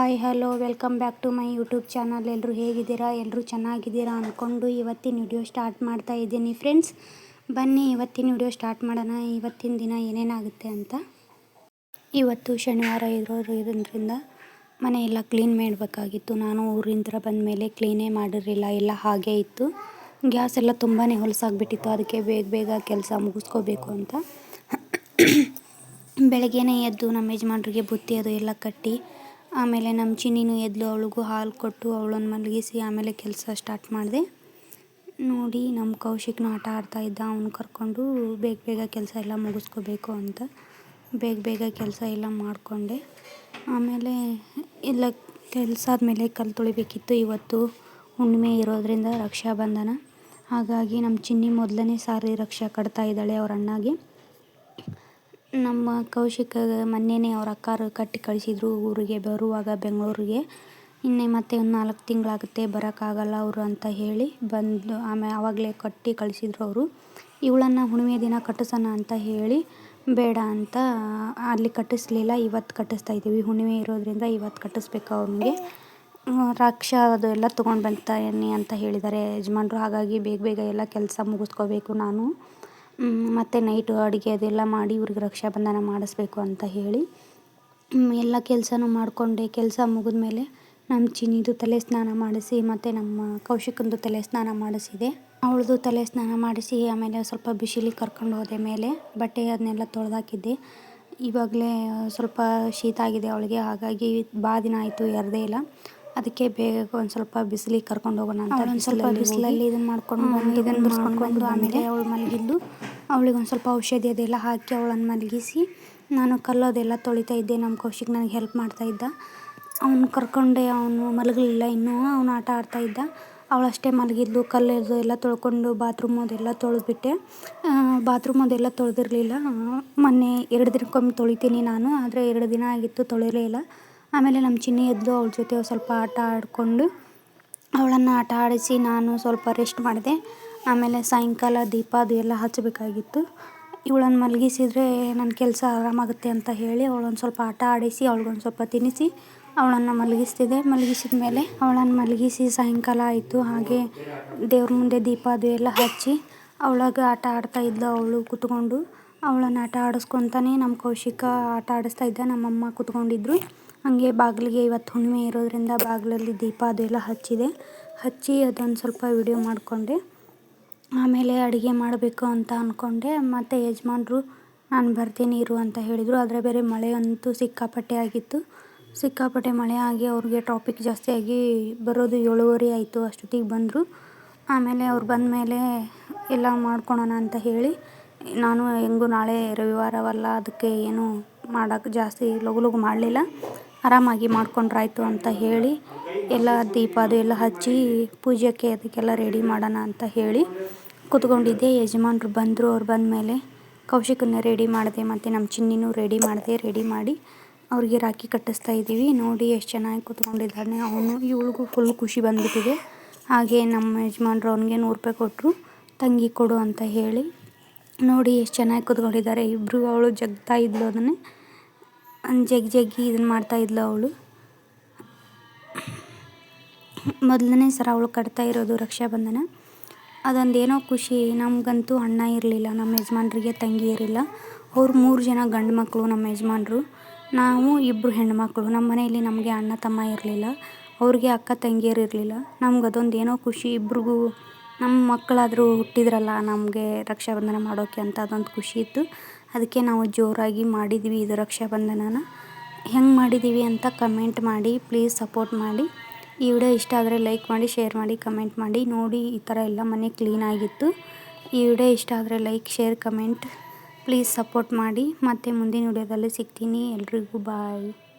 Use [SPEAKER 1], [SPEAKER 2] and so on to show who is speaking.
[SPEAKER 1] Hi, hello, welcome back to my YouTube channel. ಎಲ್ಲರೂ ಹೇಗಿದ್ದೀರಾ? ಎಲ್ಲರೂ ಚೆನ್ನಾಗಿದ್ದೀರಾ ಅಂದ್ಕೊಂಡು ಇವತ್ತಿನ ವಿಡಿಯೋ ಸ್ಟಾರ್ಟ್ ಮಾಡ್ತಾ ಇದ್ದೀನಿ. ಫ್ರೆಂಡ್ಸ್, ಬನ್ನಿ ಇವತ್ತಿನ ವಿಡಿಯೋ ಸ್ಟಾರ್ಟ್ ಮಾಡೋಣ. ಇವತ್ತಿನ ದಿನ ಏನೇನಾಗುತ್ತೆ ಅಂತ. ಇವತ್ತು ಶನಿವಾರ ಇರೋರು ಇರೋದ್ರಿಂದ ಮನೆ ಎಲ್ಲ ಕ್ಲೀನ್ ಮಾಡಬೇಕಾಗಿತ್ತು. ನಾನು ಊರಿಂದ ಬಂದ ಮೇಲೆ ಕ್ಲೀನೇ ಮಾಡಿರಲಿಲ್ಲ. ಎಲ್ಲ ಹಾಗೇ ಇತ್ತು. ಗ್ಯಾಸ್ ಎಲ್ಲ ತುಂಬಾ ಹೊಲಸಾಗ್ಬಿಟ್ಟಿತ್ತು. ಅದಕ್ಕೆ ಬೇಗ ಬೇಗ ಕೆಲಸ ಮುಗಿಸ್ಕೋಬೇಕು ಅಂತ. ಬೆಳಗ್ಗೆನೇ ಎದ್ದು ನಮ್ಮ ಯಜಮಾನ್ರಿಗೆ ಬುತ್ತಿ ಅದು ಎಲ್ಲ ಕಟ್ಟಿ ಆಮೇಲೆ ನಮ್ಮ ಚಿನ್ನಿನೂ ಎದ್ಲು ಅವಳಿಗೂ ಹಾಲು ಕೊಟ್ಟು ಅವಳನ್ನು ಮಲಗಿಸಿ ಆಮೇಲೆ ಕೆಲಸ ಸ್ಟಾರ್ಟ್ ಮಾಡಿದೆ. ನೋಡಿ ನಮ್ಮ ಕೌಶಿಕ್ನ ಆಟ ಆಡ್ತಾ ಇದ್ದ, ಅವನು ಕರ್ಕೊಂಡು ಬೇಗ ಬೇಗ ಕೆಲಸ ಎಲ್ಲ ಮುಗಿಸ್ಕೋಬೇಕು ಅಂತ ಬೇಗ ಬೇಗ ಕೆಲಸ ಎಲ್ಲ ಮಾಡಿಕೊಂಡೆ. ಆಮೇಲೆ ಎಲ್ಲ ಕೆಲಸ ಆದಮೇಲೆ ಕಲ್ಲು ತೊಳಿಬೇಕಿತ್ತು, ಇವತ್ತು ಹುಣ್ಣಿಮೆ ಇರೋದರಿಂದ ರಕ್ಷಾಬಂಧನ. ಹಾಗಾಗಿ ನಮ್ಮ ಚಿನ್ನಿ ಮೊದಲನೇ ಸಾರಿ ರಕ್ಷಾ ಕಟ್ತಾ ಇದ್ದಾಳೆ ಅವ್ರ ಅಣ್ಣಗೆ. ನಮ್ಮ ಕೌಶಿಕ ಮೊನ್ನೆನೇ ಅವ್ರ ಅಕ್ಕಾರು ಕಟ್ಟಿ ಕಳಿಸಿದ್ರು ಊರಿಗೆ, ಬರುವಾಗ ಬೆಂಗಳೂರಿಗೆ. ಇನ್ನೇ ಮತ್ತೆ ಒಂದು ನಾಲ್ಕು ತಿಂಗಳಾಗುತ್ತೆ, ಬರೋಕ್ಕಾಗಲ್ಲ ಅವರು ಅಂತ ಹೇಳಿ ಬಂದು ಆಮೇಲೆ ಆವಾಗಲೇ ಕಟ್ಟಿ ಕಳಿಸಿದ್ರು ಅವರು. ಇವಳನ್ನು ಹುಣ್ಣಿಮೆ ದಿನ ಕಟ್ಟಿಸೋಣ ಅಂತ ಹೇಳಿ, ಬೇಡ ಅಂತ ಅಲ್ಲಿ ಕಟ್ಟಿಸ್ಲಿಲ್ಲ, ಇವತ್ತು ಕಟ್ಟಿಸ್ತಾ ಇದ್ದೀವಿ. ಹುಣ್ಣಿಮೆ ಇರೋದರಿಂದ ಇವತ್ತು ಕಟ್ಟಿಸ್ಬೇಕು ಅವನಿಗೆ. ರಾಕ್ಷ ಅದು ಎಲ್ಲ ತೊಗೊಂಡು ಬರ್ತಾನೆ ಅಂತ ಹೇಳಿದ್ದಾರೆ. ಯಜಮಾನ್ರು ಹಾಗಾಗಿ ಬೇಗ ಬೇಗ ಎಲ್ಲ ಕೆಲಸ ಮುಗಿಸ್ಕೋಬೇಕು ನಾನು. ಮತ್ತು ನೈಟು ಅಡುಗೆ ಅದೆಲ್ಲ ಮಾಡಿ ಇವ್ರಿಗೆ ರಕ್ಷಾಬಂಧನ ಮಾಡಿಸ್ಬೇಕು ಅಂತ ಹೇಳಿ ಎಲ್ಲ ಕೆಲಸನೂ ಮಾಡಿಕೊಂಡೆ. ಕೆಲಸ ಮುಗಿದ್ಮೇಲೆ ನಮ್ಮ ಚಿನ್ನಿದು ತಲೆ ಸ್ನಾನ ಮಾಡಿಸಿ ಮತ್ತು ನಮ್ಮ ಕೌಶಿಕಂದು ತಲೆ ಸ್ನಾನ ಮಾಡಿಸಿದೆ. ಅವಳದು ತಲೆ ಸ್ನಾನ ಮಾಡಿಸಿ ಆಮೇಲೆ ಸ್ವಲ್ಪ ಬಿಸಿಲಿಗೆ ಕರ್ಕೊಂಡು ಹೋದೆ ಮೇಲೆ ಬಟ್ಟೆ ಅದನ್ನೆಲ್ಲ ತೊಳೆದಾಕಿದ್ದೆ. ಇವಾಗಲೇ ಸ್ವಲ್ಪ ಶೀತ ಆಗಿದೆ ಅವಳಿಗೆ ಹಾಗಾಗಿ ಬಾ ದಿನ ಆಯಿತು ಎರದೇ ಇಲ್ಲ. ಅದಕ್ಕೆ ಬೇಗ ಒಂದು ಸ್ವಲ್ಪ ಬಿಸಿಲಿಗೆ ಕರ್ಕೊಂಡು ಹೋಗೋಣ ಅಂತ ಒಂದು ಸ್ವಲ್ಪ ಬಿಸಿಲಲ್ಲಿ ಇದನ್ನು ಮಾಡ್ಕೊಂಡು ಇದನ್ನು ಮಾಡ್ಕೊಂಡು ಆಮೇಲೆ ಅವಳು ಮಲಗಿದ್ದು ಅವಳಿಗೆ ಒಂದು ಸ್ವಲ್ಪ ಔಷಧಿ ಅದೆಲ್ಲ ಹಾಕಿ ಅವಳನ್ನು ಮಲಗಿಸಿ ನಾನು ಕಲ್ಲೋದೆಲ್ಲ ತೊಳಿತಾ ಇದ್ದೆ. ನಮ್ಮ ಕೌಶಿಕ್ ನನಗೆ ಹೆಲ್ಪ್ ಮಾಡ್ತಾ ಇದ್ದ. ಅವನು ಕರ್ಕೊಂಡೆ ಅವನು ಮಲಗಲಿಲ್ಲ ಇನ್ನೂ, ಅವನು ಆಟ ಆಡ್ತಾ ಇದ್ದ. ಅವಳಷ್ಟೇ ಮಲಗಿದ್ಲು ಕಲ್ಲೆದು ಎಲ್ಲ ತೊಳ್ಕೊಂಡು ಬಾತ್ರೂಮ್ ಅದೆಲ್ಲ ತೊಳೆದ್ಬಿಟ್ಟೆ. ಬಾತ್ರೂಮ್ ಅದೆಲ್ಲ ತೊಳೆದಿರಲಿಲ್ಲ. ಮೊನ್ನೆ ಎರಡು ದಿನಕ್ಕೊಮ್ಮೆ ತೊಳಿತೀನಿ ನಾನು, ಆದರೆ ಎರಡು ದಿನ ಆಗಿತ್ತು ತೊಳೆಯಲೇ ಇಲ್ಲ. ಆಮೇಲೆ ನಮ್ಮ ಚಿನ್ನಿ ಎದ್ದು ಅವಳ ಜೊತೆ ಸ್ವಲ್ಪ ಆಟ ಆಡಿಕೊಂಡು ಅವಳನ್ನು ಆಟ ಆಡಿಸಿ ನಾನು ಸ್ವಲ್ಪ ರೆಸ್ಟ್ ಮಾಡಿದೆ. ಆಮೇಲೆ ಸಾಯಂಕಾಲ ದೀಪ ಅದು ಎಲ್ಲ ಹಚ್ಚಬೇಕಾಗಿತ್ತು. ಇವಳನ್ನು ಮಲಗಿಸಿದ್ರೆ ನನ್ನ ಕೆಲಸ ಆರಾಮಾಗುತ್ತೆ ಅಂತ ಹೇಳಿ ಅವಳೊಂದು ಸ್ವಲ್ಪ ಆಟ ಆಡಿಸಿ, ಅವಳಿಗೊಂದು ಸ್ವಲ್ಪ ತಿನ್ನಿಸಿ ಅವಳನ್ನು ಮಲಗಿಸ್ತಿದ್ದೆ. ಮಲಗಿಸಿದ ಮೇಲೆ ಅವಳನ್ನು ಮಲಗಿಸಿ ಸಾಯಂಕಾಲ ಆಯಿತು. ಹಾಗೆ ದೇವ್ರ ಮುಂದೆ ದೀಪ ಅದು ಎಲ್ಲ ಹಚ್ಚಿ ಅವಳಾಗ ಆಟ ಆಡ್ತಾ ಇದ್ಲು ಅವಳು ಕೂತ್ಕೊಂಡು. ಅವಳನ್ನು ಆಟ ಆಡಿಸ್ಕೊತಾನೆ ನಮ್ಮ ಕೌಶಿಕ ಆಟ ಆಡಿಸ್ತಾ ಇದ್ದ ನಮ್ಮಮ್ಮ ಕೂತ್ಕೊಂಡಿದ್ರು. ಹಾಗೆ ಬಾಗಿಲಿಗೆ ಇವತ್ತು ಹುಣ್ಣಿಮೆ ಇರೋದರಿಂದ ಬಾಗಿಲಲ್ಲಿ ದೀಪ ಎಲ್ಲ ಹಚ್ಚಿದೆ. ಹಚ್ಚಿ ಅದೊಂದು ಸ್ವಲ್ಪ ವಿಡಿಯೋ ಮಾಡಿಕೊಂಡೆ. ಆಮೇಲೆ ಅಡುಗೆ ಮಾಡಬೇಕು ಅಂತ ಅಂದ್ಕೊಂಡೆ ಮತ್ತು ಯಜಮಾನ್ರು, ನಾನು ಬರ್ತೀನಿ, ಇರು ಅಂತ ಹೇಳಿದರು. ಆದರೆ ಬೇರೆ ಮಳೆ ಅಂತೂ ಸಿಕ್ಕಾಪಟ್ಟೆ ಆಗಿತ್ತು. ಸಿಕ್ಕಾಪಟ್ಟೆ ಮಳೆ ಆಗಿ ಅವ್ರಿಗೆ ಟ್ರಾಪಿಕ್ ಜಾಸ್ತಿಯಾಗಿ ಬರೋದು ಏಳುವರೆ ಆಯಿತು. ಅಷ್ಟೊತ್ತಿಗೆ ಬಂದರು. ಆಮೇಲೆ ಅವ್ರು ಬಂದ ಮೇಲೆ, ಎಲ್ಲ ಮಾಡ್ಕೊಳೋಣ ಅಂತ ಹೇಳಿ, ನಾನು ಹೆಂಗೂ ನಾಳೆ ರವಿವಾರವಲ್ಲ, ಅದಕ್ಕೆ ಏನು ಮಾಡೋಕ್ಕೆ ಜಾಸ್ತಿ ಲಗು ಲಗು ಮಾಡಲಿಲ್ಲ. ಆರಾಮಾಗಿ ಮಾಡ್ಕೊಂಡ್ರಾಯ್ತು ಅಂತ ಹೇಳಿ ಎಲ್ಲ ದೀಪ ಅದು ಎಲ್ಲ ಹಚ್ಚಿ ಪೂಜೆಗೆ ಅದಕ್ಕೆಲ್ಲ ರೆಡಿ ಮಾಡೋಣ ಅಂತ ಹೇಳಿ ಕೂತ್ಕೊಂಡಿದ್ದೆ. ಯಜಮಾನ್ರು ಬಂದರು, ಅವ್ರು ಬಂದಮೇಲೆ ಕೌಶಿಕನ್ನ ರೆಡಿ ಮಾಡಿದೆ, ಮತ್ತು ನಮ್ಮ ಚಿನ್ನಿನೂ ರೆಡಿ ಮಾಡಿದೆ. ರೆಡಿ ಮಾಡಿ ಅವ್ರಿಗೆ ರಾಖಿ ಕಟ್ಟಿಸ್ತಾ ಇದ್ದೀವಿ. ನೋಡಿ ಎಷ್ಟು ಚೆನ್ನಾಗಿ ಕೂತ್ಕೊಂಡಿದ್ದಾನೆ ಅವನು. ಇವಳಿಗೂ ಫುಲ್ ಖುಷಿ ಬಂದ್ಬಿಟ್ಟಿದೆ. ಹಾಗೆ ನಮ್ಮ ಯಜಮಾನ್ರು ಅವನಿಗೆ ನೂರು ರೂಪಾಯಿ ಕೊಟ್ಟರು ತಂಗಿ ಕೊಡು ಅಂತ ಹೇಳಿ ನೋಡಿ ಎಷ್ಟು ಚೆನ್ನಾಗಿ ಕೂತ್ಕೊಂಡಿದ್ದಾರೆ. ಇಬ್ಬರು ಅವಳು ಜಗ್ತಾ ಇದ್ಲು ಅದನ್ನೇ. ಜಗ್ಗಿ ಜಗ್ಗಿ ಇದನ್ನು ಮಾಡ್ತಾಯಿದ್ಲು ಅವಳು. ಮೊದಲನೇ ಸಲ ಅವಳು ಕಟ್ತಾ ಇರೋದು ರಕ್ಷಾಬಂಧನ. ಅದೊಂದು ಏನೋ ಖುಷಿ, ನಮಗಂತೂ ಅಣ್ಣ ಇರಲಿಲ್ಲ, ನಮ್ಮ ಯಜಮಾನ್ರಿಗೆ ತಂಗಿ ಇರಲಿಲ್ಲ. ಅವ್ರು ಮೂರು ಜನ ಗಂಡು ಮಕ್ಕಳು ನಮ್ಮ ಯಜಮಾನ್ರು. ನಾವು ಇಬ್ಬರು ಹೆಣ್ಮಕ್ಳು ನಮ್ಮ ಮನೆಯಲ್ಲಿ ನಮಗೆ ಅಣ್ಣ ತಮ್ಮ ಇರಲಿಲ್ಲ, ಅವ್ರಿಗೆ ಅಕ್ಕ ತಂಗಿಯರು ಇರಲಿಲ್ಲ. ನಮ್ಗೆ ಅದೊಂದು ಏನೋ ಖುಷಿ, ಇಬ್ರಿಗೂ ನಮ್ಮ ಮಕ್ಕಳಾದರೂ ಹುಟ್ಟಿದ್ರಲ್ಲ ನಮಗೆ ರಕ್ಷಾಬಂಧನ ಮಾಡೋಕ್ಕೆ ಅಂತ ಅದೊಂದು ಖುಷಿ ಇತ್ತು. ಅದಕ್ಕೆ ನಾವು ಜೋರಾಗಿ ಮಾಡಿದ್ವಿ ಇದು ರಕ್ಷಾಬಂಧನನ. ಹೆಂಗೆ ಮಾಡಿದ್ದೀವಿ ಅಂತ ಕಮೆಂಟ್ ಮಾಡಿ, ಪ್ಲೀಸ್ ಸಪೋರ್ಟ್ ಮಾಡಿ. ಈ ವಿಡಿಯೋ ಇಷ್ಟ ಆದರೆ ಲೈಕ್ ಮಾಡಿ, ಶೇರ್ ಮಾಡಿ, ಕಮೆಂಟ್ ಮಾಡಿ. ನೋಡಿ, ಈ ಥರ ಎಲ್ಲ ಮನೆ ಕ್ಲೀನಾಗಿತ್ತು ಈ ವಿಡಿಯೋ ಇಷ್ಟ ಆದರೆ like, share, comment. Please support ಮಾಡಿ. ಮತ್ತು ಮುಂದಿನ ವಿಡಿಯೋದಲ್ಲಿ ಸಿಗ್ತೀನಿ. ಎಲ್ರಿಗೂ ಬಾಯ್.